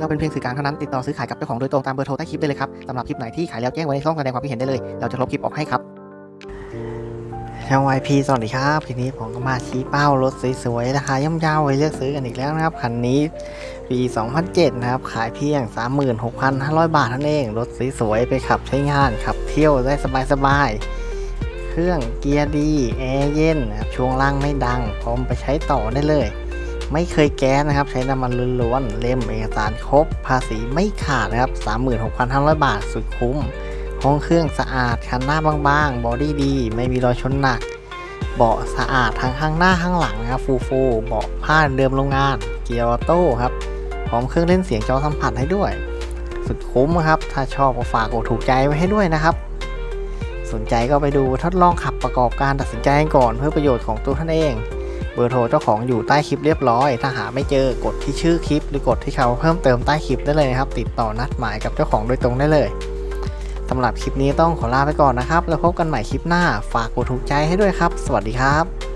เราเป็นเพียงสื่อกลางเท่านั้นติดต่อซื้อขายกับเจ้าของโดยตรงตามเบอร์โทรใต้คลิปได้เลยครับสำหรับคลิปไหนที่ขายแล้วแจ้งไว้ในช่องแสดงความคิดเห็นได้เลย เราจะลบคลิปออกให้ครับช่างวายพีสวัสดีครับทีนี้ผมก็มาชี้เป้ารถสวยๆราคาย่อมเยาไว้เลือกซื้อกันอีกแล้วนะครับคันนี้ปี 2007 นะครับ ขายเพียง 36,500 บาทเท่านั้นเองรถสวยๆไปขับใช้งานขับเที่ยวได้สบายๆเครื่องเกียร์ดีแอร์เย็นนะครับช่วงล่างไม่ดังพร้อมไปใช้ต่อได้เลย ไม่เคยแก๊สนะครับ ใช้น้ำมันล้วนๆเล่มเอกสารครบ ภาษีไม่ขาดนะครับ36,500 บาทสุดคุ้ม ห้องเครื่องสะอาดคันหน้าบางๆ บอดี้ดี ไม่มีรอยชนหนัก เบาะสะอาดทั้งข้างหน้าข้างหลังนะครับฟูฟูเบาะผ้าเดิมโรงงาน เกียร์ออโต้ครับพร้อมเครื่องเล่นเสียงจอสัมผัสให้ด้วย สุดคุ้มครับ ถ้าชอบก็ฝากกดถูกใจไว้ให้ด้วยนะครับ สนใจก็ไปดูทดลองขับประกอบการตัดสินใจก่อนเพื่อประโยชน์ของตัวท่านเอง เบอร์โทรเจ้าของอยู่ใต้คลิปเรียบร้อย ถ้าหาไม่เจอกดที่ชื่อคลิป หรือกดที่เขาเพิ่มเติมใต้คลิปได้เลยนะครับ ติดต่อนัดหมายกับเจ้าของโดยตรงได้เลยสำหรับคลิปนี้ต้องขอลาไปก่อนนะครับ แล้วพบกันใหม่คลิปหน้า ฝากกดถูกใจให้ด้วยครับ สวัสดีครับ